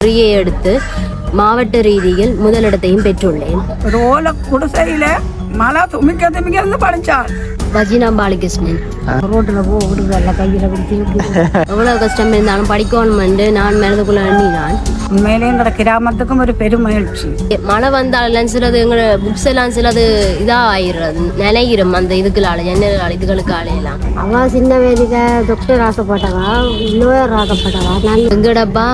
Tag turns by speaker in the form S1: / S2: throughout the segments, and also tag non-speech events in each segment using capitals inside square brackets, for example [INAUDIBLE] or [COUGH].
S1: டிகிரியை எடுத்து மாவட்ட ரீதியில் முதலிடத்தையும் பெற்றுள்ளேன்.
S2: ரோல ஓலை குடிசையில மழை துமிக்க துமிக்க இருந்து படிச்சாள்.
S1: வஜினா பாலகிருஷ்ணன்
S3: ரோட்டில் போ விடுதல்ல கையில் பிடிச்சி
S1: எவ்வளோ கஷ்டம் இருந்தாலும் படிக்கணுமென்று நான் மனதுக்குள்ள எண்ணினான்.
S2: உண்மையிலே எங்களோட கிராமத்துக்கும் ஒரு பெருமகிழ்ச்சி
S1: மழை வந்தாலும் சிலது எங்களோட புக்ஸ் எல்லாம் சிலது இதாக ஆயிடுறது நினைக்கிறோம் அந்த இதுக்குள்ளால ஜன்னல் இதுகளுக்கு எல்லாம்.
S3: அவ சின்ன வயதில் டாக்டர் ஆசைப்பட்டவா லோயர் ஆசைப்பட்டவா? நான்
S1: எங்கடப்பா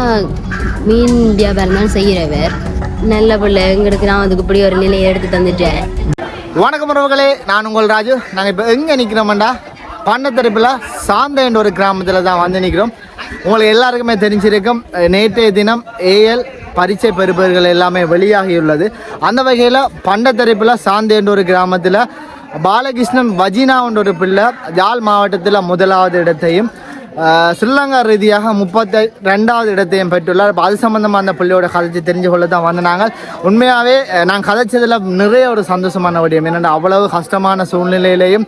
S1: மீன் வியாபாரம் தான் செய்கிறவர் நல்ல பிள்ளை எங்களுக்கு நான் அதுக்கு இப்படி ஒரு நிலையை எடுத்து தந்துட்டேன்.
S4: வணக்கம் உறவுகளே நான் உங்கள் ராஜு. நாங்கள் இப்போ எங்கே நிற்கிறோம்டா பண்ணத்தரப்பில் சாந்த என்ற ஒரு கிராமத்தில் தான் வந்து நிற்கிறோம் உங்களுக்கு எல்லாருக்குமே தெரிஞ்சிருக்கும் நேற்றைய தினம் ஏஎல் பரீட்சை பெறுபவர்கள் எல்லாமே வெளியாகியுள்ளது. அந்த வகையில் பண்டத்தரப்பில் சாந்த என்ற ஒரு கிராமத்தில் பாலகிருஷ்ணன் வஜினா என்ற ஒரு பிள்ளை ஜால் மாவட்டத்தில் முதலாவது இடத்தையும் ஸ்ரீலங்கா ரீதியாக முப்பத்தி ரெண்டாவது இடத்தையும் பெற்றுள்ளார். இப்போ அது சம்மந்தமாக அந்த பிள்ளையோட கதைச்சி தெரிஞ்சு கொள்ள தான் வந்து நாங்கள் உண்மையாகவே நான் கதைச்சதில் நிறைய ஒரு சந்தோஷமான விடயம். என்னென்னா அவ்வளவு கஷ்டமான சூழ்நிலையிலையும்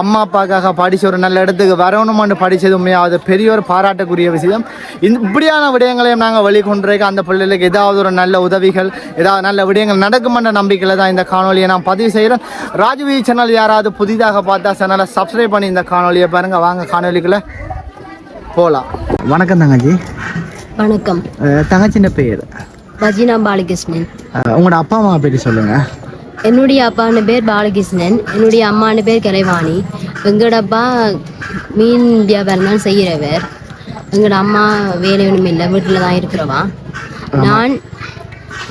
S4: அம்மா அப்பாக்காக படித்து ஒரு நல்ல இடத்துக்கு வரணுமான்னு படித்தது உண்மையாவது பெரிய ஒரு பாராட்டக்கூடிய விஷயம். இந்த இப்படியான விடயங்களையும் நாங்கள் வெளிக்கொண்டிருக்க அந்த பிள்ளைகளுக்கு ஏதாவது ஒரு நல்ல உதவிகள் ஏதாவது நல்ல விடயங்கள் நடக்குமென்ற நம்பிக்கையில் தான் இந்த காணொலியை நான் பதிவு செய்கிறேன். ராஜுவி சேனல் யாராவது புதிதாக பார்த்தா சேனலை சப்ஸ்கிரைப் பண்ணி இந்த காணொலியை பாருங்கள் வாங்க காணொலிக்குள்ளே போகலாம் வணக்கம் தங்கச்சி.
S1: வணக்கம்.
S4: தங்கச்சின பேர்?
S1: வஜினா பாலகிருஷ்ணன்.
S4: உங்களோட அப்பா அம்மா பற்றி சொல்லுங்க.
S1: என்னுடைய அப்பான பேர் பாலகிருஷ்ணன். என்னுடைய அம்மான பேர் கலைவாணி எங்களோட அப்பா மீன் வியாபாரம் தான் செய்கிறவர் எங்களோட அம்மா வேலை ஒன்றும் இல்லை. வீட்டில் தான் இருக்கிறவா. நான்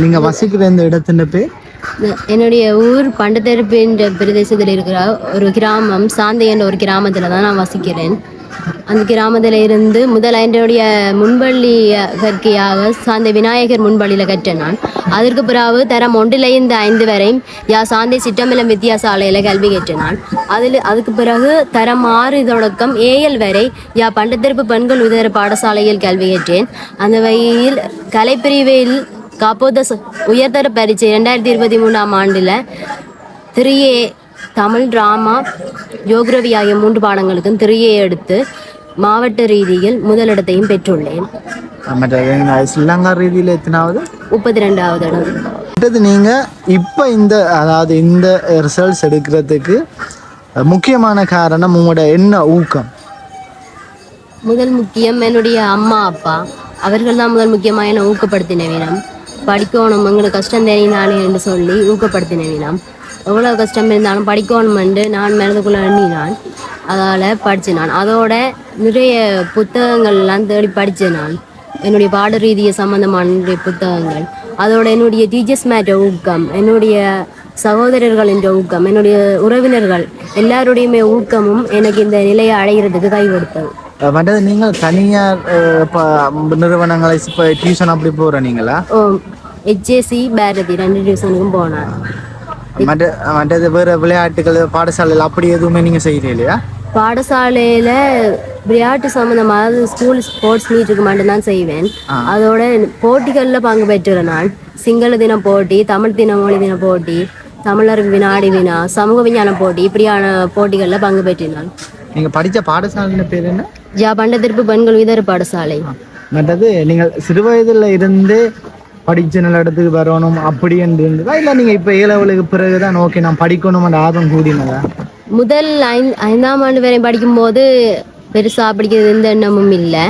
S4: நீங்கள் வசிக்கிற இந்த இடத்தின் பேர்?
S1: என்னுடைய ஊர் பண்டத்தெருப்பு என்ற பிரதேசத்தில் இருக்கிற ஒரு கிராமம் சாந்தை என்ற ஒரு கிராமத்தில் தான் நான் வசிக்கிறேன். அந்த கிராமத்தில் இருந்து முதல் என்னுடைய முன்பள்ளி கற்கையாக சாந்தை விநாயகர் முன்பள்ளியில் கற்றனான் அதற்கு பிறகு தரம் ஒன்றிலிருந்து ஐந்து வரை யா சாந்தை சிட்டம்பலம் வித்தியாசாலையில் கல்வி கற்றேன் அதில் அதுக்கு பிறகு தரம் ஆறு தொடக்கம் ஏஎல் வரை யா பண்டத்தெருப்பு பெண்கள் உதர பாடசாலையில் கல்வி கற்றேன். அந்த வகையில் கலைப்பிரிவில் காப்போத உயர்தர பரீட்சை ரெண்டாயிரத்தி இருபத்தி மூணாம் ஆண்டில் திரியே தமிழ் டிராமா ஜோக்ரவி ஆகிய மூன்று பாடங்களுக்கும் திரியை எடுத்து மாவட்ட ரீதியில் முதலிடத்தையும் பெற்றுள்ளேன்.
S4: ஸ்ரீலங்கா ரீதியில் எத்தனாவது?
S1: முப்பத்தி ரெண்டாவது இடம்.
S4: அடுத்தது நீங்கள் இப்போ இந்த அதாவது இந்த ரிசல்ட்ஸ் எடுக்கிறதுக்கு முக்கியமான காரணம் உங்களோட என்ன ஊக்கம்?
S1: முதல் முக்கியம் என்னுடைய அம்மா அப்பா. அவர்கள் தான் முதல் முக்கியமாக என்னை ஊக்கப்படுத்தின வீணம் படிக்கணும் எங்களுக்கு கஷ்டம் தெரியுதானே என்று சொல்லி ஊக்கப்படுத்தின வீணம் எவ்வளோ கஷ்டம் இருந்தாலும் படிக்கணுமென்று நான் மனதுக்குள்ள எண்ணினான். அதால் படித்தேன் நான். அதோட நிறைய புத்தகங்கள்லாம் தேடி படித்தேன் நான். என்னுடைய பாட ரீதிய சம்பந்தமான நிறைய புத்தகங்கள். அதோட என்னுடைய டீச்சர்ஸ் மேட்ட ஊக்கம் என்னுடைய சகோதரர்கள் என்ற ஊக்கம் என்னுடைய உறவினர்கள் எல்லாருடையுமே ஊக்கமும் எனக்கு இந்த நிலையை அடைகிறதுக்கு கை கொடுத்தது
S4: மற்றது நீங்கள் தனியார் நிறுவனங்களை இப்போ டியூஷன் அப்படி போகிற நீங்களா?
S1: ஓ ஹெச்ஏசி பாரதி ரெண்டு டிவிஷனுக்கும் போனேன்.
S4: மற்ற மற்றது வேறு விளையாட்டுகள் பாடசாலையில் அப்படி எதுவுமே நீங்கள் செய்கிறீங்க இல்லையா?
S1: பாடசாலையில் விளையாட்டு சம்மந்தமாக அதாவது ஸ்கூல் ஸ்போர்ட்ஸ் மீட்டுக்கு மட்டும்தான் செய்வேன். அதோட போட்டிகளில் பங்கு பெற்றுறேன் நான். சிங்கள தின போட்டி தமிழ் தின மொழி தின போட்டி தமிழர் வினாடி வினா சமூக விஞ்ஞான போட்டி இப்படியான போட்டிகளில் பங்கு பெற்றினான்
S4: நீங்கள் படித்த பாடசாலையின் பேர் என்ன?
S1: ஜா பண்டத்திற்கு பெண்கள் இதர பாடசாலை.
S4: மற்றது நீங்கள் சிறு வயதில் இருந்து படிச்ச நல்ல இடத்துக்கு வரணும் அப்படி என்று இருந்ததா இல்லை நீங்கள் இப்போ ஏழவளுக்கு பிறகு தான் ஓகே நான் படிக்கணும்ன்ற ஆர்வம் கூடினதா?
S1: முதல் ஐந்து ஐந்தாம் ஆண்டு வரை படிக்கும்போது பெருசாக படிக்கிறது எந்த எண்ணமும் இல்லை.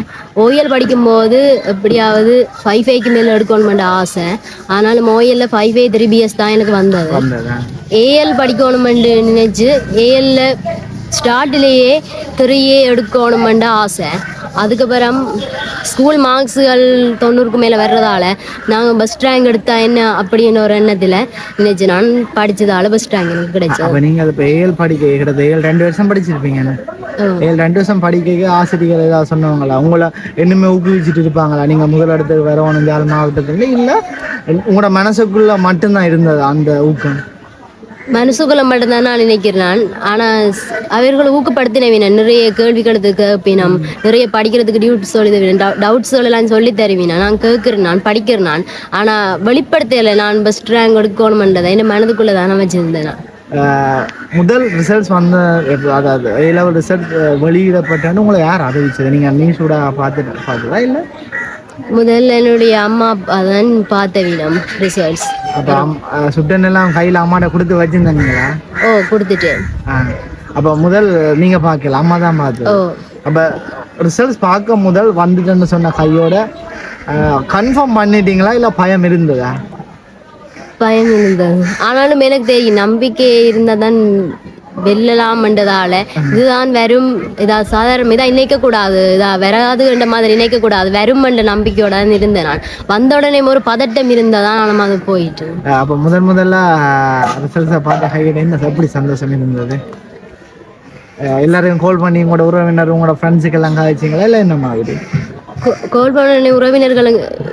S1: ஓயல் படிக்கும்போது எப்படியாவது ஃபைவ் ஃபைவ்க்கு மேலே எடுக்கணுமென்ற ஆசை. ஆனாலும் ஓயலில் ஃபைவ் ஃபைவ் த்ரீ பிஎஸ் தான் எனக்கு வந்தது.
S4: வந்ததா?
S1: ஏஎல் படிக்கணுமென்று நினைச்சு ஏஎல்ல ஸ்டார்ட்லேயே த்ரீயே எடுக்கணுமென்ற ஆசை. அதுக்கப்புறம் ஸ்கூல் மார்க்ஸுகள் தொண்ணூறுக்கு மேலே வர்றதால நாங்கள் பஸ் ரேங்க் எடுத்தா என்ன அப்படின்னு ஒரு எண்ணத்தில் நினைச்சு நான் படித்ததால பஸ் ரேங்க் எனக்கு கிடைச்சது.
S4: நீங்கள் இப்போ ஏழு படிக்க கிட்டத்தட்ட ஏழு ரெண்டு வருஷம் படிச்சிருப்பீங்க? ஏழு ரெண்டு வருஷம் படிக்க ஆசிரியர்கள் ஏதாவது சொன்னவங்களா? உங்களை இன்னுமே ஊக்குவிச்சுட்டு இருப்பாங்களா? நீங்கள் முதல் இடத்துக்கு வரணும் ஜால் மாவட்டத்தில் இல்லை உங்களோட மனசுக்குள்ள மட்டும்தான் இருந்தது அந்த ஊக்கம்?
S1: மனசுக்குள்ள மட்டும்தான் நான் நினைக்கிறேன் ஆனால் அவர்களை ஊக்கப்படுத்தினவினன் நிறைய கேள்விகளுக்கு கேட்பினம் நிறைய படிக்கிறதுக்கு டியூட் சொல்லி டவுட்ஸ் எல்லாம் சொல்லி தருவினா நான் கேட்கிறேன் நான் படிக்கிறேன் நான் ஆனால் வெளிப்படுத்தலை. நான் பெஸ்ட் ரேங்க் எடுக்கணும் என் மனதுக்குள்ளே தானே வச்சிருந்தேன்
S4: ஆஹ் முதல் ரிசல்ட்ஸ் வந்த அதாவது ஏ லெவல் ரிசல்ட் வெளியிடப்பட்டேன்னு உங்களை யார் அறிவிச்சது? நீங்கள் நியூஸோட பார்த்துட்டு பார்த்ததா? இல்லை?
S1: முதல்ல என்னுடைய அம்மா அப்பா தான் பார்த்த வினம் ரிசல்ட்ஸ்
S4: அப்போ சுட்டன் எல்லாம் கையில் அம்மாட்ட கொடுத்து வச்சிருந்தீங்களா
S1: ஓ கொடுத்துட்டேன்.
S4: அப்போ முதல் நீங்கள் பார்க்கல அம்மா தான் பார்த்து.
S1: ஓ.
S4: அப்போ ரிசல்ட்ஸ் பார்க்க முதல் வந்துட்டேன்னு சொன்ன கையோட கன்ஃபார்ம் பண்ணிட்டீங்களா இல்லை பயம் இருந்ததா?
S1: பயம் இருந்தது. ஆனாலும் எனக்கு தெரியும் நம்பிக்கை இருந்தால் தான் வெல்லலாம்ன்றதால இதுதான் வரும் இதா சாதாரண இதா நினைக்க கூடாது இதா வராதுன்ற மாதிரி நினைக்க கூடாது வரும்ன்ற நம்பிக்கையோட தான் இருந்தேன் நான். வந்த உடனே ஒரு பதட்டம் இருந்ததான் நான் அது போயிட்டு.
S4: அப்போ முதல் முதல்ல ரிசல்ட்ஸை பார்த்த கையோட என்ன? எப்படி சந்தோஷம் இருந்தது? எல்லாரையும் கால் பண்ணி உங்களோட உறவினர் உங்களோட ஃப்ரெண்ட்ஸுக்கு எல்லாம் கழிச்சிங்களா இல்லை என்ன மாதிரி?
S1: கோல் பண்ண உறவினர்கள்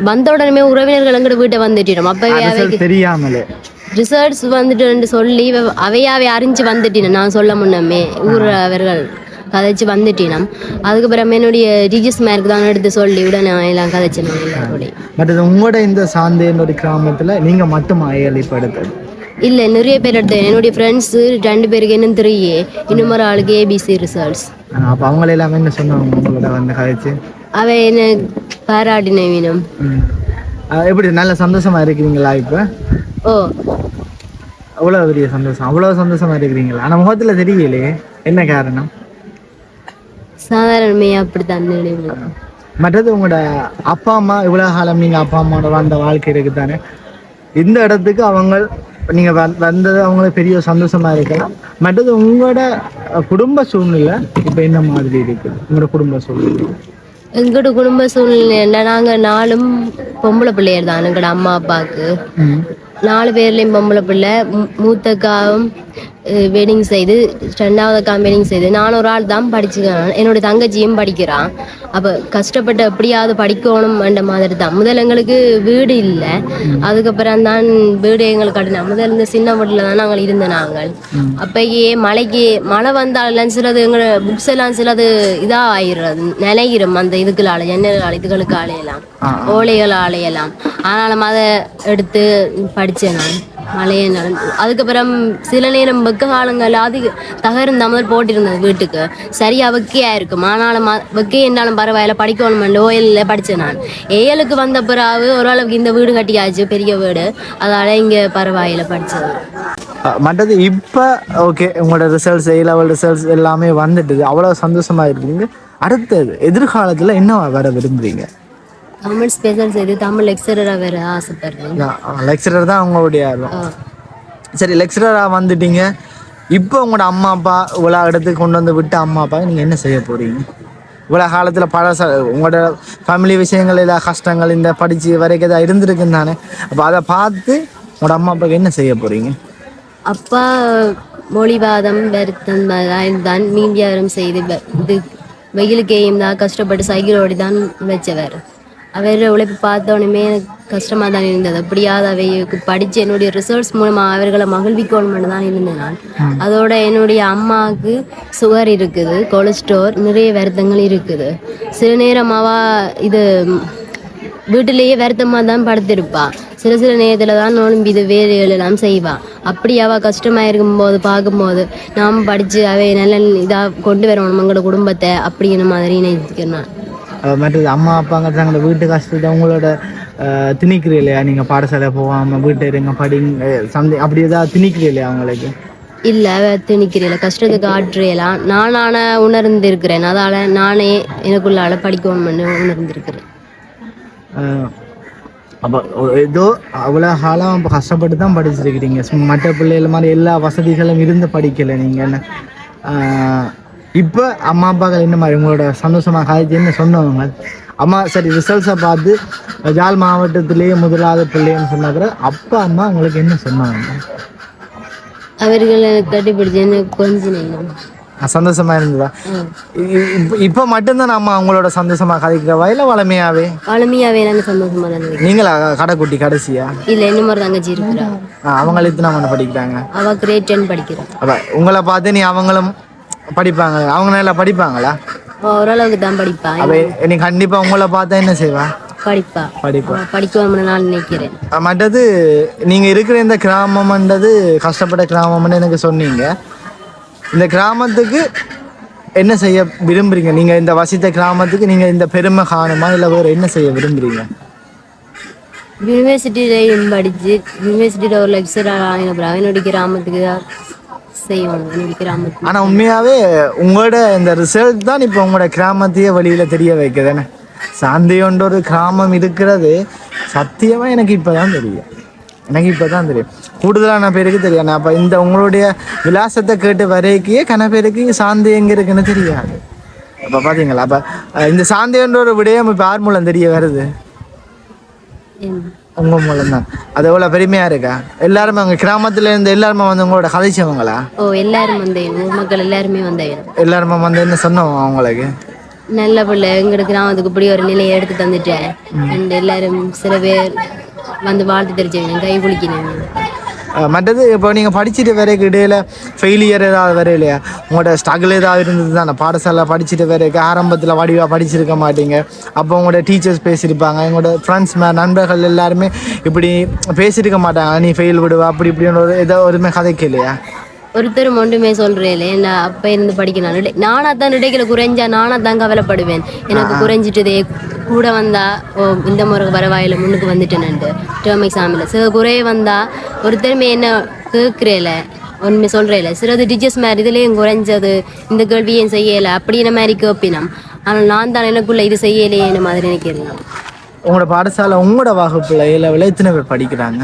S1: வந்த உடனே உறவினர்கள் எங்கிட்ட வீட்டை வந்துட்டிடும் அப்பவே
S4: தெரியாமலே.
S1: ரிசர்ட்ஸ் வந்துட்டு சொல்லி அவையாவே அறிஞ்சு வந்துட்டினம் நான் சொல்ல முன்னமே. ஊர் அவர்கள் கதைச்சு வந்துட்டினம். அதுக்கப்புறம் என்னுடைய டீச்சர்ஸ் மேருக்கு தான் எடுத்து சொல்லி உடனே எல்லாம் கதைச்சினோம் எல்லாரோடையும்.
S4: மற்றது உங்களோட இந்த சாந்தேன் ஒரு கிராமத்தில் நீங்கள் மட்டும் எடுத்தது
S1: இல்லை நிறைய பேர் எடுத்தேன். என்னுடைய ஃப்ரெண்ட்ஸு ரெண்டு பேருக்கு இன்னும் த்ரீ இன்னும் ஒரு ஆளுக்கு ஏபிசி ரிசல்ட்ஸ்
S4: அப்போ அவங்கள எல்லாமே என்ன சொன்னாங்க உங்களோட வந்து கழிச்சு
S1: அவை என்ன பாராட்டின வீணும்
S4: எப்படி நல்ல சந்தோஷமா இருக்கிறீங்களா இப்போ?
S1: ஓ.
S4: அவ்வளோ பெரிய சந்தோஷம் அவ்வளோ சந்தோஷமா இருக்கிறீங்களா? ஆனால் முகத்தில் தெரியலையே. என்ன காரணம்?
S1: சாதாரணமே அப்படித்தான்
S4: மற்றது உங்களோட அப்பா அம்மா இவ்வளோ காலம் நீங்கள் அப்பா அம்மாவோட வாழ்ந்த வாழ்க்கை இருக்குதானே? இந்த இடத்துக்கு அவங்க நீங்கள் வந் வந்தது அவங்களுக்கு பெரிய சந்தோஷமா இருக்கலாம். மற்றது உங்களோட குடும்ப சூழ்நிலை இப்போ என்ன மாதிரி இருக்குது உங்களோட குடும்ப சூழ்நிலை.
S1: எங்களோட குடும்ப சூழ்நிலை நாங்கள் நாலும் பொம்பளை பிள்ளையர் தான். எங்களோட அம்மா அப்பாவுக்கு நாலு பேர்லேயும் பொம்பளை பிள்ளை. மூத்தக்காவும் வெட்டிங் செய்து ரெண்டாவது அக்கா வெட்டிங் செய்து நான் ஒரு ஆள் தான் படிச்சுக்கிறேன். என்னோட தங்கச்சியும் படிக்கிறான் அப்போ கஷ்டப்பட்டு எப்படியாவது படிக்கணும் என்ற மாதிரி தான். முதல்ல எங்களுக்கு வீடு இல்லை. அதுக்கப்புறம் தான் வீடு எங்களுக்கு கட்டினோம். முதல்ல இந்த சின்ன வீட்டில் தான் நாங்கள் இருந்த நாங்கள். அப்பயே மழைக்கு மழை வந்தாலும் சிலது எங்களோட புக்ஸ் எல்லாம் சிலது இதாக ஆயிடுறது நினைக்கிறோம் அந்த இதுக்குள்ளால ஜன்னல் இதுகளுக்கு ஆலையெல்லாம் ஓலைகள் ஆலையெல்லாம் ஆனாலும் அதை எடுத்து படித்தேன் நான். மழையை நடந்து அதுக்கப்புறம் சில நேரம் வெக்க காலங்கள் அது தகரம் மாதிரி போட்டிருந்தது வீட்டுக்கு. சரியாக வெக்கையா இருக்கும். ஆனாலும் ம- வெக்கை என்னாலும் பரவாயில்ல படிக்கணும்? ஓயலில் படித்தேன் நான். ஏழுக்கு வந்த பிறகு ஓரளவுக்கு இந்த வீடு கட்டியாச்சு பெரிய வீடு. அதால இங்கே பரவாயில்ல படித்தது.
S4: மற்றது இப்போ ஓகே உங்களோட ரிசல்ட்ஸ் ஏ லெவல் ரிசல்ட்ஸ் எல்லாமே வந்துட்டுது. அவ்வளோ சந்தோஷமாக இருக்கீங்க. அடுத்தது எதிர்காலத்தில் என்ன வர விரும்புகிறீங்க
S1: தமிழ் ஸ்பெஷல் செய்து தமிழ் லெக்சரராக வேற ஆசைப்படுறேன்
S4: லெக்சரர் தான்.
S1: ஆ.
S4: சரி லெக்சரராக வந்துட்டீங்க. இப்போ உங்களோட அம்மா அப்பா இவ்வளோ இடத்துக்கு கொண்டு வந்து விட்ட அம்மா அப்பா நீங்கள் என்ன செய்ய போறீங்க? இவ்வளோ காலத்தில் பழச உங்களோட ஃபேமிலி விஷயங்கள் ஏதாவது கஷ்டங்கள் இந்த படித்து வரைக்கும் ஏதாவது இருந்திருக்குன்னு தானே? அப்போ அதை பார்த்து உங்களோட அம்மா அப்பாவுக்கு என்ன செய்ய போறீங்க?
S1: அப்பா மொழிவாதம் வருத்தம் தான் மீண்டியாரம் செய்து இது வெயிலுக்கேயும் தான் கஷ்டப்பட்டு சைக்கிள் ஓடி தான் வச்சவர். அவர் உழைப்பு பார்த்தோன்னே எனக்கு கஷ்டமாக தான் இருந்தது. அப்படியாவது அவைக்கு படித்து என்னுடைய ரிசர்ச் மூலமாக அவர்களை மகிழ்விக்கணும்னு தான் இருந்தேன் நான். அதோட என்னுடைய அம்மாவுக்கு சுகர் இருக்குது கொலஸ்ட்ரோல் நிறைய வருத்தங்கள் இருக்குது. சில நேரம் இது வீட்டிலேயே வருத்தமாக தான் படுத்திருப்பா. சில சில நேரத்தில் தான் நோன்பு இது வேலைகள் எல்லாம் செய்வாள் அப்படி அவள் கஷ்டமாக இருக்கும்போது பார்க்கும்போது நாம் படித்து அவை நல்ல இதாக கொண்டு வரணும் எங்களோட குடும்பத்தை அப்படிங்கிற மாதிரி நினைக்கிறேன்
S4: நான் மற்றது அம்மா அப்பாங்க தங்களோட வீட்டு கஷ்டத்தை உங்களோட திணிக்கிறீ இல்லையா? நீங்கள் பாடசாலை போகாமல் வீட்டை இருங்க படிங்க சம்திங் அப்படி ஏதாவது திணிக்கிறீ இல்லையா அவங்களுக்கு?
S1: இல்லை திணிக்கிறீல கஷ்டத்துக்கு ஆற்றுலாம் நானான உணர்ந்திருக்கிறேன். அதால் நானே எனக்குள்ளால படிக்கணும்னு உணர்ந்திருக்கிறேன்.
S4: அப்போ ஏதோ அவ்வளோ காலம் அப்போ கஷ்டப்பட்டு தான் படிச்சிருக்கிறீங்க. மற்ற பிள்ளைகள் மாதிரி எல்லா வசதிகளும் இருந்து படிக்கலை நீங்கள் என்ன? இப்போ அம்மா அப்பாக்கள் என்ன மாதிரி உங்களோட சந்தோஷமாக காய்ச்சி என்ன சொன்னவங்க அம்மா சரி ரிசல்ட்ஸை பார்த்து ஜாழ் மாவட்டத்திலேயே முதலாவது பிள்ளைன்னு சொன்ன பிறகு அப்பா அம்மா உங்களுக்கு என்ன சொன்னாங்க?
S1: அவர்களை கட்டிப்பிடிச்சு எனக்கு கொஞ்ச நேரம்
S4: சந்தோஷமா இருந்ததா? இப்போ மட்டும்தான் அம்மா அவங்களோட சந்தோஷமாக கதைக்கிறவா இல்லை வளமையாவே?
S1: சந்தோஷமாக தான் இருக்கிறேன்
S4: நீங்களா கடைக்குட்டி கடைசியா?
S1: இல்லை இன்னும் ஒரு தங்கச்சி இருக்கிறா.
S4: அஹ் அவங்க எத்தனை படிக்கிறாங்க?
S1: அவள் கிரேட் டென் படிக்கிறான்
S4: அப்ப உங்களை பார்த்து நீ அவங்களும் படிப்பாங்க. அவங்க நல்லா படிப்பாங்களா?
S1: ஓரளவுக்கு தான் படிப்பா
S4: அப்ப நீ கண்டிப்பா உங்களை பார்த்தா என்ன செய்வா?
S1: படிப்பா.
S4: படிப்பா.
S1: படிக்கணும்னு நான் நினைக்கிறேன்.
S4: மற்றது நீங்க இருக்கிற இந்த கிராமம்ன்றது கஷ்டப்பட்ட கிராமம்னு எனக்கு சொன்னீங்க. இந்த கிராமத்துக்கு என்ன செய்ய விரும்புறீங்க? நீங்க இந்த வசித்த கிராமத்துக்கு நீங்க இந்த பெருமை காணுமா? இல்லை வேற என்ன செய்ய விரும்புறீங்க?
S1: யூனிவர்சிட்டியிலையும் படித்து யூனிவர்சிட்டியில் ஒரு லெக்சராக என்னுடைய கிராமத்துக்கு தான் கிராமத்துக்கு
S4: ஆனா உண்மையாவே உங்களோட இந்த ரிசல்ட் தான் இப்போ உங்களோட கிராமத்தையே வழியில தெரிய வைக்குதுன்னு சாந்தியோன்ற ஒரு கிராமம் இருக்கிறது சத்தியமா எனக்கு இப்பதான் தெரியும். எனக்கு இப்பதான் தெரியும். கூடுதலான பேருக்கு தெரியும் அப்ப இந்த உங்களுடைய விலாசத்தை கேட்டு வரைக்கே கன பேருக்கு சாந்தி எங்க இருக்குன்னு தெரியாது. அப்ப பாத்தீங்களா? அப்ப இந்த சாந்தின்ற ஒரு விடயம் இப்ப யார் மூலம் தெரிய வருது? உங்க மூலம் தான். அது எவ்வளவு பெருமையா இருக்கா? எல்லாருமே உங்க கிராமத்துல இருந்து எல்லாருமே வந்து உங்களோட கதைச்சவங்களா
S1: ஓ எல்லாரும் வந்தேன் ஊர் மக்கள் எல்லாருமே வந்தேன்
S4: எல்லாருமே வந்து என்ன சொன்னோம் அவங்களுக்கு?
S1: நல்ல பிள்ளை எங்களோட கிராமத்துக்கு இப்படி ஒரு நிலையை எடுத்து தந்துட்டேன் அண்ட் எல்லாரும் சில பேர் வந்து வாழ்த்து தெரிஞ்சவங்க கை குளிக்கணும்
S4: அஹ் மற்றது இப்போ நீங்கள் படிச்சுட்டு வரைக்கு இடையில ஃபெயிலியர் ஏதாவது வர இல்லையா உங்களோட ஸ்ட்ரகிள் ஏதாவது இருந்தது தானே பாடசாலை படிச்சுட்டு வரைக்கு ஆரம்பத்தில் வடிவாக படிச்சிருக்க மாட்டீங்க. அப்போ உங்களோட டீச்சர்ஸ் பேசியிருப்பாங்க. எங்களோட ஃப்ரெண்ட்ஸ் நண்பர்கள் எல்லாருமே இப்படி பேசியிருக்க மாட்டாங்க. நீ ஃபெயில் விடுவா அப்படி இப்படின்னு ஒரு ஏதோ ஒருமே கதைக்கு இல்லையா?
S1: ஒருத்தரும் ஒன்றுமே சொல்றேன் நான் அப்ப இருந்து படிக்கணும். இடை- நானா தான் இடையில குறைஞ்சா நானா தான் கவலைப்படுவேன். எனக்கு குறைஞ்சிட்டதே கூட வந்தா ஓ இந்த முறை பரவாயில்ல முன்னுக்கு வந்துட்டேன்ட்டு டேர்ம் எக்ஸாமில் சில குறைய வந்தா ஒருத்தருமே என்ன கேட்குறேல ஒன்றுமே சொல்கிறேல சிலது டீச்சர்ஸ் மாதிரி இதுலேயும் குறைஞ்சது இந்த கேள்வியும் செய்யலை அப்படின்ற மாதிரி கேட்பினோம் ஆனால் நான் தான் எனக்குள்ள இது செய்யலையேன்னு மாதிரி நினைக்கிறேன்
S4: உங்களோட பாடசாலை உங்களோட வகுப்புல ஏழவில் எத்தனை பேர் படிக்கிறாங்க?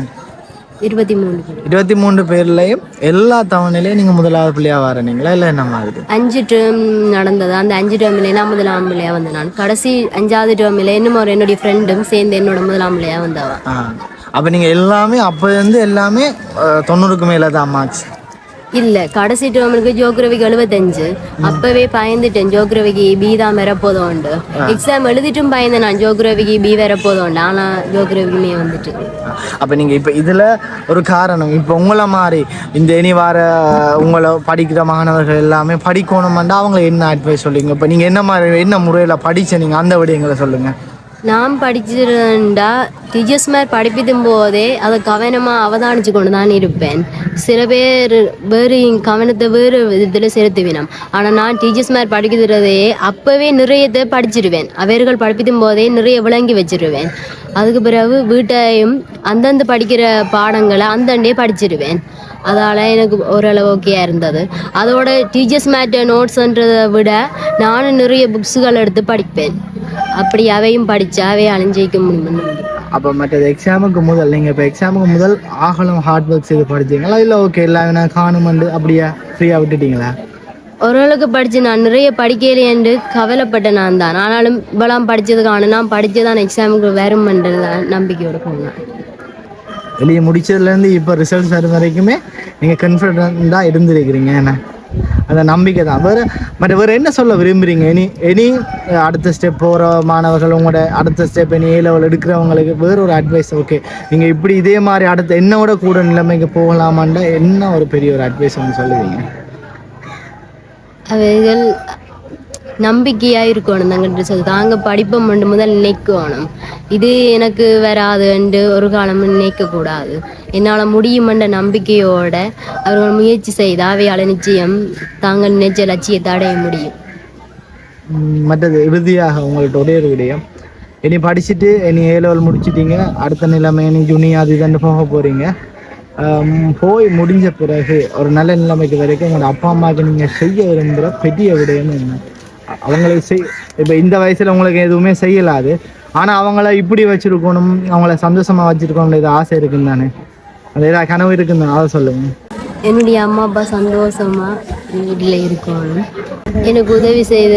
S1: இருபத்தி மூணு
S4: இருபத்தி மூன்று பேர்லையும் எல்லா தவணையிலையும் நீங்கள் முதலாவது பிள்ளையாக வரனீங்களா? இல்லை என்ன மாதிரி?
S1: அஞ்சு டேர்ம் நடந்தது? அந்த அஞ்சு டேர்மில் நான் முதலாம் பிள்ளையா வந்தேன் நான். கடைசி அஞ்சாவது டேர்மில் இன்னும் ஒரு என்னுடைய ஃப்ரெண்டும் சேர்ந்து என்னோட முதலாம் பிள்ளையா வந்தவா.
S4: ஆ. அப்போ நீங்கள் எல்லாமே அப்போ இருந்து எல்லாமே தொண்ணூறுக்கு மேலே தான் மார்க்ஸ்
S1: இல்லை கடைசி டேர்முக்கு ஜோக்ரவிக்கு எழுபத்தஞ்சு அப்பவே பயந்துட்டேன் ஜோக்ரவிக்கு பி தான் வரப்போதோண்டு எக்ஸாம் எழுதிட்டும் பயந்தேன் நான் ஜோக்ரவிக்கு பி வரப்போதோண்டு ஆனால் ஜோக்ரவிக்குமே வந்துட்டு.
S4: அப்போ நீங்கள் இப்போ இதில் ஒரு காரணம் இப்போ உங்களை மாதிரி இந்த இனி வார உங்களை படிக்கிற மாணவர்கள் எல்லாமே படிக்கணுமெண்டா அவங்களை என்ன அட்வைஸ் சொல்லுங்க இப்போ நீங்கள் என்ன மாதிரி என்ன முறையில் படிச்ச நீங்கள் அந்த விடயங்களை சொல்லுங்கள்
S1: நான் படிச்சிருந்தா டீச்சர்ஸ் மாதிரி படிப்பிக்கும் போதே அதை கவனமாக அவதானிச்சு கொண்டு தான் இருப்பேன் சில பேர் வேறு கவனத்தை வேறு விதத்தில் செலுத்துவினோம் ஆனால் நான் டீச்சர்ஸ் மாதிரி படிக்கிறதே அப்போவே நிறையத்தை படிச்சிருவேன் அவர்கள் படிப்பிக்கும் போதே நிறைய விளங்கி வச்சிருவேன் அதுக்கு பிறகு வீட்டையும் அந்தந்த படிக்கிற பாடங்களை அந்தண்டே படிச்சிருவேன் அதால் எனக்கு ஓரளவு ஓகேயா இருந்தது. அதோட டீச்சர்ஸ் மேட்ட நோட்ஸ்ன்றதை விட நானும் நிறைய புக்ஸுகள் எடுத்து படிப்பேன். அப்படி அவையும் படித்தா அவை அழிஞ்சிக்க முடியும்
S4: அப்போ மற்றது எக்ஸாமுக்கு முதல் நீங்கள் இப்போ எக்ஸாமுக்கு முதல் ஆகலம் ஹார்ட் ஒர்க் செய்து படிச்சீங்களா? இல்லை ஓகே எல்லாம் நான் காணுமெண்டு அப்படியே ஃப்ரீயாக விட்டுட்டீங்களா?
S1: ஓரளவுக்கு படித்து நான் நிறைய படிக்கலையேன்னு கவலைப்பட்ட நான் தான். ஆனாலும் இவ்வளோ படித்ததுக்கான நான் படித்து தான் எக்ஸாமுக்கு வரும்ன்ற நம்பிக்கையோடு போனேன்.
S4: வெளியே முடிச்சதுலேருந்து இப்போ ரிசல்ட்ஸ் வர வரைக்குமே நீங்கள் கான்ஃபிடென்ட்டாக இருந்திருக்கிறீங்க என்ன? அந்த நம்பிக்கை தான். வேறு மற்ற வேறு என்ன சொல்ல விரும்புகிறீங்க இனி இனி அடுத்த ஸ்டெப் போகிற மாணவர்கள் உங்களோட அடுத்த ஸ்டெப் இனி ஏ லெவல் எடுக்கிறவங்களுக்கு வேறு ஒரு அட்வைஸ் ஓகே நீங்கள் இப்படி இதே மாதிரி அடுத்த என்னோட கூட நிலைமைக்கு போகலாமாண்டா என்ன ஒரு பெரிய ஒரு அட்வைஸ் ஒன்று சொல்லுவீங்க?
S1: அவைகள் நம்பிக்கையாக இருக்கணும் தங்கிட்ட சொல்லி தாங்க படிப்போம் மட்டும் முதல் நினைக்கணும் இது எனக்கு வராதுன்ட்டு ஒரு காலம் நினைக்கக்கூடாது என்னால் முடியுமென்ற நம்பிக்கையோட அவர்கள் முயற்சி செய்து அவையால் நிச்சயம் தாங்கள் நினைச்ச லட்சியத்தை அடைய முடியும்.
S4: மற்றது இறுதியாக உங்கள்கிட்ட ஒரே ஒரு விடயம். இனி படிச்சுட்டு இனி ஏ லெவல் முடிச்சிட்டீங்க. அடுத்த நிலைமை இனி ஜுனி அது இதுன்னு போக போகிறீங்க போய் முடிஞ்ச பிறகு ஒரு நல்ல நிலைமைக்கு வரைக்கும் உங்களோட அப்பா அம்மாவுக்கு நீங்கள் செய்ய விரும்புகிற பெரிய விடயம் என்ன? அவங்களுக்கு செய் இப்போ இந்த வயசில் உங்களுக்கு எதுவுமே செய்யலாது. ஆனால் அவங்கள இப்படி வச்சுருக்கணும் அவங்கள சந்தோஷமாக வச்சுருக்கணும் ஆசை இருக்குன்னு தானே? அது ஏதாவது கனவு இருக்குன்னு அதை சொல்லுங்கள்
S1: என்னுடைய அம்மா அப்பா சந்தோஷமா வீட்டில் இருக்கணும். எனக்கு உதவி செய்த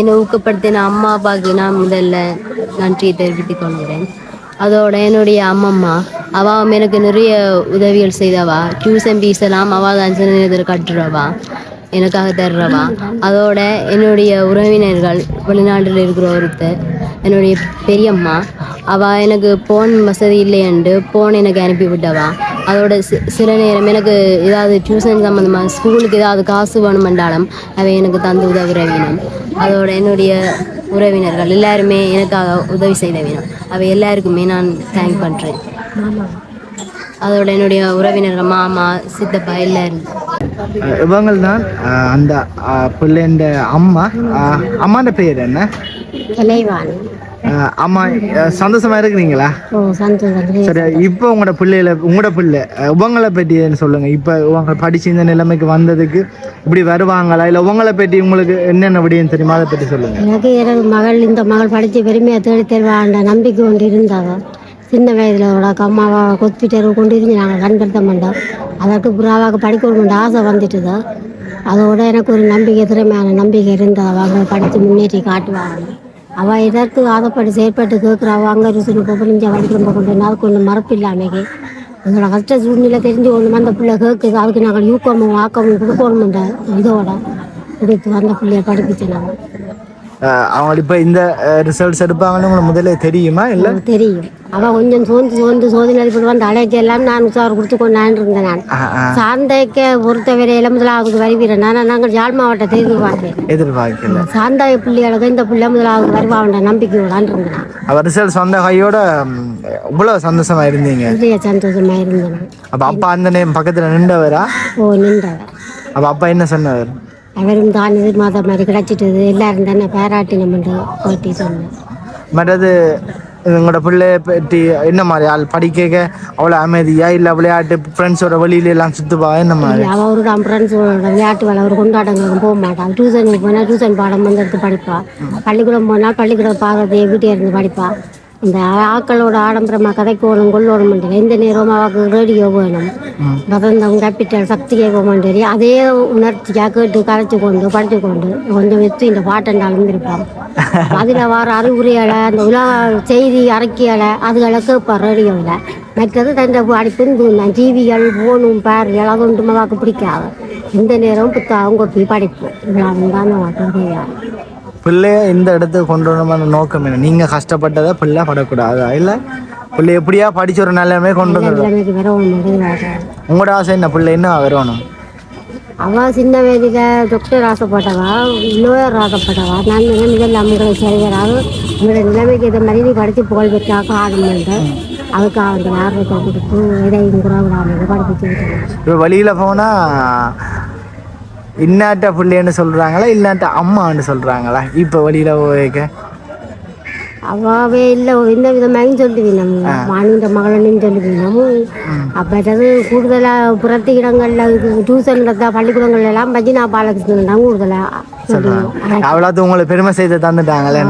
S1: என்னை ஊக்கப்படுத்தின அம்மா அப்பாவுக்கு நான் முதல்ல நன்றியை தெரிவித்துக் கொள்கிறேன். அதோட என்னுடைய அம்மம்மா அவள் எனக்கு நிறைய உதவிகள் செய்தவா. டியூஷன் ஃபீஸ் எல்லாம் அவள் தான் கட்டுறவா எனக்காக தர்றவா? அதோட என்னுடைய உறவினர்கள் வெளிநாட்டில் இருக்கிற ஒருத்தர் என்னுடைய பெரியம்மா அவள் எனக்கு போன் வசதி இல்லையண்டு போன் எனக்கு அனுப்பி விட்டவா? அதோட சில நேரம் எனக்கு ஏதாவது டியூஷன் சம்மந்தமாக ஸ்கூலுக்கு ஏதாவது காசு வேணுமென்றாலும் அவை எனக்கு தந்து உதவுற வேணும். அதோட என்னுடைய உறவினர்கள் எல்லாருமே எனக்காக உதவி செய்த வேணும். அவை எல்லாருக்குமே நான் தேங்க் பண்ணுறேன் அதோட என்னுடைய உறவினர்கள் மாமா சித்தப்பா எல்லாரும்.
S4: இவங்க தான் அந்த பிள்ளைண்ட அம்மா. அம்மாண்ட பேர் என்ன? அம்மா அஹ், சந்தோஷமா இருக்கிறீங்களா? சரி இப்போ உங்களோட பிள்ளையில உங்களோட பிள்ளை உங்களை பற்றி என்ன சொல்லுங்க. இப்போ உங்க படிச்சு இந்த நிலைமைக்கு வந்ததுக்கு இப்படி வருவாங்களா? இல்லை உங்களை பற்றி உங்களுக்கு என்னென்ன விடியும் தெரியுமா அதை பற்றி சொல்லுங்க.
S3: எனக்கு மகள் இந்த மகள் படித்து பெருமையை தேடி தருவாண்ட நம்பிக்கை கொண்டு இருந்தாங்க சின்ன வயதில் அவளுக்கு அம்மாவை ஹாஸ்பிட்டல் கொண்டு இருந்து நாங்கள் கண்படுத்த மாட்டோம். அதற்கு புறாவாக படிக்கணும்னு ஆசை வந்துட்டுது. அதோட எனக்கு ஒரு நம்பிக்கை திறமையான நம்பிக்கை இருந்தது அவங்க படித்து முன்னேற்றி காட்டுவாங்க. அவள் இதற்கு ஆதப்படி செயற்பட்டு கேட்குறாவோ அங்கே ருசினு போட்டு படிக்கிறோம் கொண்டு அதுக்கு ஒன்றும் மறப்பு இல்லாமல் எங்களோட கஷ்ட சூழ்நிலை தெரிஞ்சு ஒன்று அந்த பிள்ளை கேட்குது. அதுக்கு நாங்கள் யூக்கமும் ஆக்கமும் கொடுக்கணுமென்ற இதோட கொடுத்து அந்த பிள்ளைய படிப்பிச்சு நாங்கள்
S4: அவங்க இப்போ இந்த ரிசல்ட்ஸ் எடுப்பாங்கன்னு உங்களுக்கு முதல்ல தெரியுமா? இல்லை?
S3: தெரியும். அவள் கொஞ்சம் சோர்ந்து சோர்ந்து சோதனை அடிப்பட்டு வந்து அழைக்க எல்லாம் நான் உசார் கொடுத்து கொண்டான் இருந்தேன் நான். சாந்தைக்க பொறுத்தவரை முதலாவது வருவீரன். ஆனால் நாங்கள் யாழ் மாவட்டத்தை எதிர்பார்த்தேன்
S4: எதிர்பார்க்கல.
S3: சாந்தாய பிள்ளைகளுக்கு இந்த பிள்ளை முதலாவது வருவாண்ட நம்பிக்கையோடான் இருந்தேன்
S4: அவர் ரிசல்ட்ஸ் வந்த கையோட ம், இவ்வளவு சந்தோஷமா இருந்தீங்க.
S3: நிறைய சந்தோஷமா இருந்தேன்
S4: அப்ப அப்பா அந்த நேம் பக்கத்துல நின்றவரா?
S3: ஓ நின்றவர்.
S4: அப்ப அப்பா என்ன சொன்னவர்?
S3: அவரும் தான் எதிர்பார்த்த மாதிரி கிடைச்சிட்டது. எல்லாரும் தானே பாராட்டினமென்று போட்டி சொன்னேன்
S4: மற்றது உங்களோட பிள்ளைய பற்றி என்ன மாதிரி? ஆள் படிக்க அவ்வளோ அமைதியா? இல்லை விளையாட்டு ஃப்ரெண்ட்ஸோட வெளியில எல்லாம் சுத்துவா? என்ன மாதிரி?
S3: அவள் ஒரு தான் ஃப்ரெண்ட்ஸோட விளையாட்டு வேலை. ஒரு கொண்டாட்டங்களுக்கு போக மாட்டாள் டியூஷனுக்கு போனால் டியூஷன் பாடம் வந்து எடுத்து படிப்பா பள்ளிக்கூடம் போனால் பள்ளிக்கூடம் பாடத்தை வீட்டே இருந்து படிப்பா இந்த ஆக்களோட ஆடம்பரமாக கதைக்கோணும் கொள்ளோணும் எந்த நேரமும் அவளுக்கு ரேடியோ வேணும். வசந்தம் கேபிட்டல் சக்தி கேட்க மாட்டேரி அதே உணர்ச்சியாக கேட்டு கரைச்சி கொண்டு படித்து கொண்டு கொஞ்சம் வச்சு இந்த பாட்டண்டாலும் இருப்பான் [LAUGHS] அதில் வர அறிவுரைகளை அந்த உலக செய்தி அறிக்கைகளை அதுகளை கேட்பார் ரேடியோவில் மற்றது தண்டை படிப்பு நான் டிவிகள் ஃபோனும் பேர்கள் அது ஒன்றுமே வாக்கு பிடிக்காது. எந்த நேரமும் புத்தகம் கொட்டி படிப்போம். இதெல்லாம் தான்
S4: பிள்ளைய இந்த இடத்துக்கு கொண்டு வரணுமான நோக்கம் என்ன? நீங்க கஷ்டப்பட்டதை பிள்ளை படக்கூடாதா? இல்லை பிள்ளை எப்படியா படிச்சு ஒரு நிலைமை கொண்டு வந்துடும்
S3: ஒன்று
S4: உங்களோட ஆசை என்ன? பிள்ளை என்ன வரணும்?
S3: அவள் சின்ன வயதில் டாக்டர் ஆசைப்பட்டவா? லோயர் ஆசைப்பட்டவா? நான் நிலைமைகள் நம்மளுக்கு செய்கிறாங்க உங்களோட நிலைமைக்கு இதை மாதிரி நீ படித்து புகழ் பெற்றாக்க ஆடுமென்று அதுக்கு அந்த ஆர்வத்தை கொடுத்து கூட விடாமல் படிப்பிச்சு
S4: இப்போ வெளியில போனா இன்னாட்ட பிள்ளைன்னு சொல்றாங்களா இல்லாட்ட அம்மான்னு சொல்றாங்களா? இப்போ வெளியில போய்க்க?
S3: அவாவே இல்லை எந்த விதமாகவும் சொல்லுவீங்க நம்ம. மாநில மகளன்னு அப்போ கூடுதலாக புறத்து இடங்களில் டியூஷன் பள்ளிக்கூடங்கள் எல்லாம் பஜினா பாலகிருஷ்ணன் தான் கூடுதலாக சொல்லுவோம்
S4: அவ்வளோத்து உங்களை பெருமை செய்து தந்துட்டாங்களே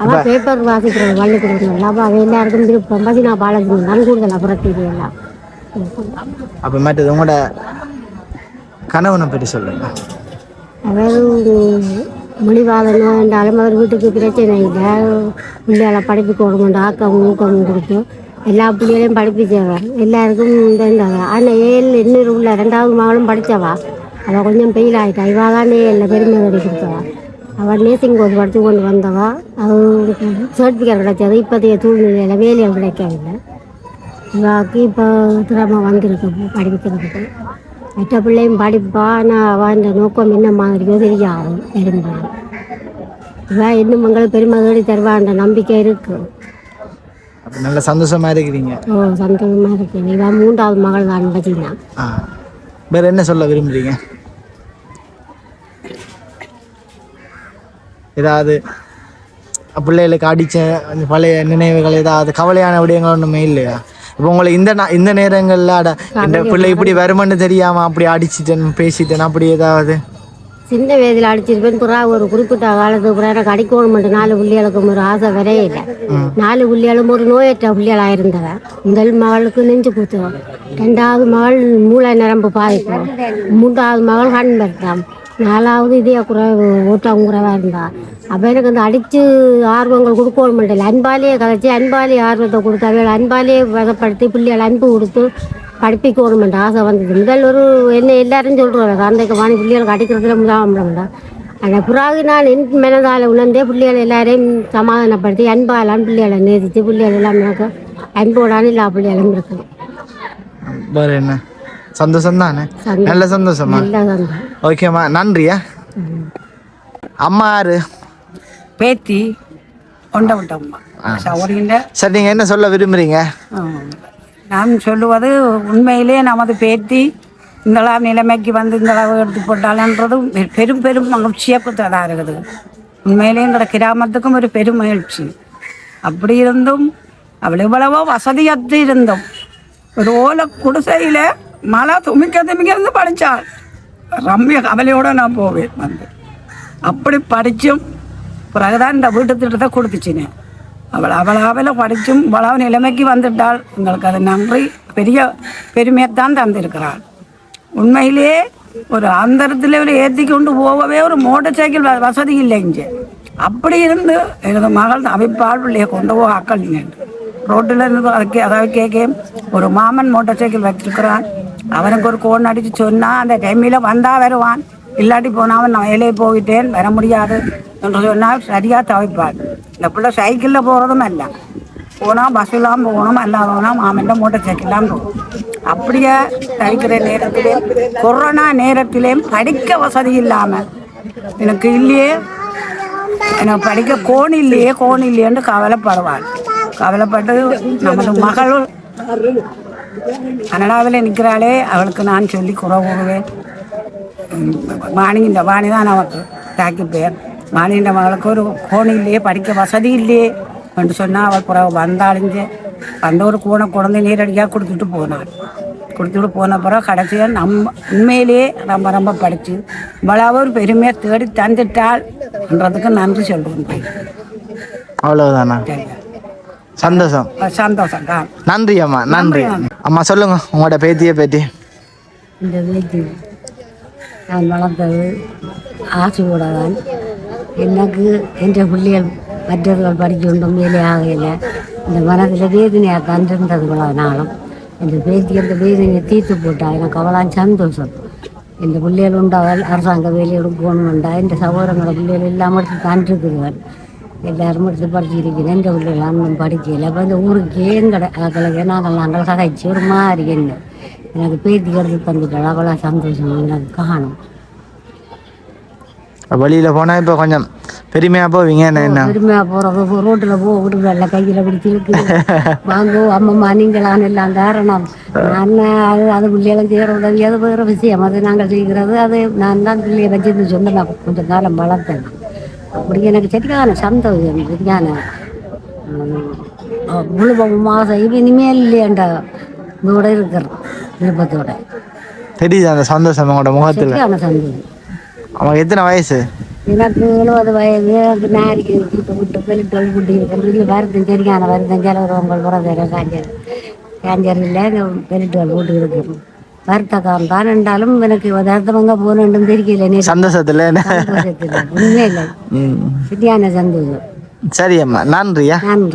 S3: அவள் பேப்பர் வாசிக்கிற பள்ளிக்கூடங்கள் அப்போ அவள் எல்லாருக்கும் விருப்பம். பஜினா பாலகிருஷ்ணன் தான் கூடுதலாக புறத்து எல்லாம்.
S4: அப்போ மற்றது உங்களோட கணவனை பற்றி சொல்லுங்க.
S3: அவர் மொழிவாதம் என்றாலும் அவர் வீட்டுக்கு பிரச்சனை இல்லை. பிள்ளைகளை படிப்புக்கு வருமாண்ட ஆக்கம் ஊக்கம் கொடுத்து எல்லா பிள்ளைகளையும் படிப்பிச்சவா. எல்லாருக்கும் இருந்தவ ஆனால் ஏழு இன்னொரு உள்ள ரெண்டாவது மகளும் படித்தவா அவள் கொஞ்சம் பெயில் ஆகிட்டா இவா தான் ஏழில் பெருமை கட்டி கொடுத்தவா. அவள் நேசிங் கோர்ஸ் படித்து கொண்டு வந்தவா. அவளுக்கு சர்டிஃபிகேட் கிடைச்சது. இப்போதைய சூழ்நிலையில் வேலைகள் கிடைக்கவில்லை. இவாக்கு இப்போ திறமை வந்திருக்கு படிக்கிறதுக்கு மற்ற பிள்ளையும் படிப்பா அவன் இந்த நோக்கம் என்ன மாதிரியோ தெரியாது இருந்தான். இவா இன்னும் மங்களுக்கு பெருமை தேடி தருவான்ற நம்பிக்கை இருக்கு.
S4: நல்ல சந்தோஷமா இருக்கிறீங்க.
S3: ஓ சந்தோஷமா இருக்கு இவா மூன்றாவது மகள் தான்
S4: ஆ. வேற என்ன சொல்ல விரும்புறீங்க? ஏதாவது பிள்ளைகளுக்கு அடிச்ச அந்த பழைய நினைவுகள் ஏதாவது கவலையான விடயங்கள் ஒன்றுமே இல்லையா? இப்போ உங்களை இந்த இந்த நேரங்களில் அட இந்த பிள்ளை இப்படி வருமானு தெரியாம அப்படி அடிச்சிட்டேன் பேசிட்டேன் அப்படி ஏதாவது?
S3: சின்ன வயதில் அடிச்சிருப்பேன் புறா ஒரு குறிப்பிட்ட காலத்துக்கு புறா எனக்கு அடிக்கணும் நாலு புள்ளிகளுக்கு ஒரு ஆசை வரையே இல்லை. நாலு புள்ளிகளும் ஒரு நோயற்ற புள்ளிகளாக இருந்தவன் முதல் மகளுக்கு நெஞ்சு குத்துவோம். ரெண்டாவது மகள் மூளை நரம்பு பாதிப்பு மூன்றாவது மகள் கண் பெற்றான் நாலாவது இதே குறைவு ஓட்டம் குறைவாக இருந்தா. அப்போ எனக்கு அந்த அடித்து ஆர்வங்கள் கொடுக்கணும் மாட்டேன் அன்பாலேயே கதைச்சி அன்பாலே ஆர்வத்தை கொடுத்து அவள் விதப்படுத்தி வசப்படுத்தி பிள்ளைகள் அன்பு கொடுத்து படிப்பிக்கணும் ஆசை வந்தது. முதல் ஒரு என்ன எல்லாரும் சொல்கிறாங்க குழந்தைக்கு வாணி பிள்ளைகளுக்கு அடிக்கிறதுல முதலாமண்டா அந்த பிறகு நான் என் மனதால் உணர்ந்தே பிள்ளைகள் எல்லாரையும் சமாதானப்படுத்தி அன்பாலான் பிள்ளைகளை நேதித்து பிள்ளைகள் எல்லாம் எனக்கு அன்போடான எல்லா பிள்ளைகளும் இருக்குது
S4: என்ன? சந்தோஷம். தானே. நல்ல சந்தோஷமா. ஓகேம்மா நன்றியா? அம்மா யாரு?
S2: பேத்தி
S4: சரி நீங்க என்ன சொல்ல விரும்புறீங்க?
S2: நான் சொல்லுவது உண்மையிலே நமது பேத்தி இந்த நிலைமைக்கு வந்து இந்த அளவு எடுத்து போட்டாலன்றதும் பெ- பெரும் பெரும் மகிழ்ச்சியை கொடுத்ததாக இருக்குது. உண்மையிலேயே எங்களோட கிராமத்துக்கும் ஒரு பெரும் மகிழ்ச்சி. அப்படி இருந்தும் அவள் எவ்வளவோ வசதியற்று இருந்தோம் ஒரு ஓலை குடிசையில் மழை துமிக்க துமிக்கிறது படித்தாள் ரம்ய கவலையோடு நான் போவேன் வந்து அப்படி படித்தும் பிறகுதான் இந்த வீட்டு திட்டத்தை கொடுத்துச்சினேன் அவள் அவள் அவளை படித்தும் இவ்வளவு நிலைமைக்கு வந்துட்டாள் எங்களுக்கு அது நன்றி பெரிய பெருமையைத்தான் தந்திருக்கிறாள் உண்மையிலேயே ஒரு அந்தரத்தில் ஒரு ஏற்றி கொண்டு போகவே ஒரு மோட்டர் சைக்கிள் வசதி இல்லை இங்கே அப்படி இருந்து எனது மகள் அவைப்பாள் பிள்ளையை கொண்டு போக ஆக்கள் நீங்கள் ரோட்டில் இருந்து அதுக்கு அதாவது கேட்க ஒரு மாமன் மோட்டார் சைக்கிள் வச்சிருக்கிறான். அவனுக்கு ஒரு கோன் அடித்து சொன்னால் அந்த டைமில் வந்தால் வருவான். இல்லாட்டி போனாவன் நான் வேலையை போயிட்டேன் வர முடியாது என்று சொன்னால் சரியாக தவிப்பார். இந்த பிள்ளை சைக்கிளில் போகிறதும் அல்ல. போனால் பஸ்ஸெல்லாம் போகணும் எல்லாம் போனால் மாமன் மோட்டார் சைக்கிள்லாம் போகும் அப்படியே தவிக்கிற நேரத்திலே கொரோனா நேரத்திலேயும் படிக்க வசதி இல்லாமல் எனக்கு இல்லையே எனக்கு படிக்க கோன் இல்லையே கோன் இல்லையேன்னு கவலைப்படுவாள். கவலைப்பட்டு நமது மகள் கனடாவில் நிற்கிறாளே அவளுக்கு நான் சொல்லி குறை கூறுவேன். வாணி இந்த வாணி தான் நமக்கு தாக்கி பேர். வாணின்ற மகளுக்கு ஒரு கோணி இல்லையே படிக்க வசதி இல்லையே என்று சொன்னால் அவள் பிறகு வந்தாளிஞ்சு வந்த ஒரு கூனை குழந்தை நேரடியாக கொடுத்துட்டு போனாள். கொடுத்துட்டு போன பிறகு கடைசியாக நம்ம உண்மையிலேயே ரொம்ப ரொம்ப படித்து இவ்வளவு ஒரு பெருமையை தேடி தந்துட்டாள்ன்றதுக்கு நன்றி சொல்கிறேன்
S4: அவ்வளவுதானா? சந்தோஷம்.
S2: சந்தோஷம் தான்
S4: நன்றி அம்மா நன்றி. அம்மா சொல்லுங்க உங்களோட பேத்தியை பேத்தி.
S5: இந்த வீட்டில் நான் வளர்ந்தது ஆசையோட தான் எனக்கு என்ற பிள்ளைகள் மற்றவர்கள் படிக்கொண்டும் வேலை ஆகையில் இந்த மனதில் வேதனையாக இவ்வளவு நாளும். இந்த பேத்தி அந்த வேதனையை தீர்த்து போட்டா எனக்கு அவ்வளோ சந்தோஷம். இந்த பிள்ளைகள் உண்டாவல் அரசாங்க வேலையோடு போகணுண்டா இந்த சகோதரங்களோட பிள்ளைகள் தான் இருக்குதுகள் எல்லாரும் எடுத்து படிச்சிருக்கிறேன் இந்த பிள்ளைகள் அண்ணன் படிக்கல. அப்போ இந்த ஊருக்கே எங்கட அதில் நாங்கள் நாங்கள் கதைச்சு ஒரு மாதிரி என்ன. எனக்கு பேத்தி எடுத்து தந்துட்டாள் அவ்வளோ சந்தோஷம் எனக்கு காணும்.
S4: வெளியில போனா இப்போ கொஞ்சம் பெருமையா போவீங்க? என்ன
S5: பெருமையாக போகிறப்ப ரோட்டில் போ விடுறல கையில் பிடிச்சி இருக்குது. வாங்கோ அம்மம்மா நீங்களான் எல்லாம் காரணம். நான் அது அது பிள்ளைகளும் செய்கிற உதவி அது வேறு விஷயம். அது நாங்கள் செய்கிறது அது நான் தான் பிள்ளையை வச்சிருந்து சொன்னேன் கொஞ்சம் காலம் வளர்த்தேன். அப்படி எனக்கு சரியான சந்தோஷம் சரியான முழு மாதம் இது இனிமேல் இல்லையாண்ட இதோட இருக்கிறோம் விருப்பத்தோட
S4: தெரியுது அந்த சந்தோஷம் உங்களோட முகத்துல.
S5: சந்தோஷம்
S4: அவன் எத்தனை வயசு?
S5: எனக்கு எழுபது வயது எனக்கு நாரிக்கு விட்டு விட்டு பெருட்டல் விட்டு இருக்கிறது வருத்தம் சரியான வருத்தம். கிளவுறவங்க பிறந்த காஞ்சர் காஞ்சர் இல்லை பெருட்டுகள் போட்டு இருக்கிறோம் வருத்தக்காரம் தான் என்றாலும் எனக்கு வருத்தவங்க போகணும் தெரியல
S4: சந்தோஷத்துல. ம்.
S5: சரியான சந்தோஷம்.
S4: சரி அம்மா நன்றியா?
S5: நன்றி.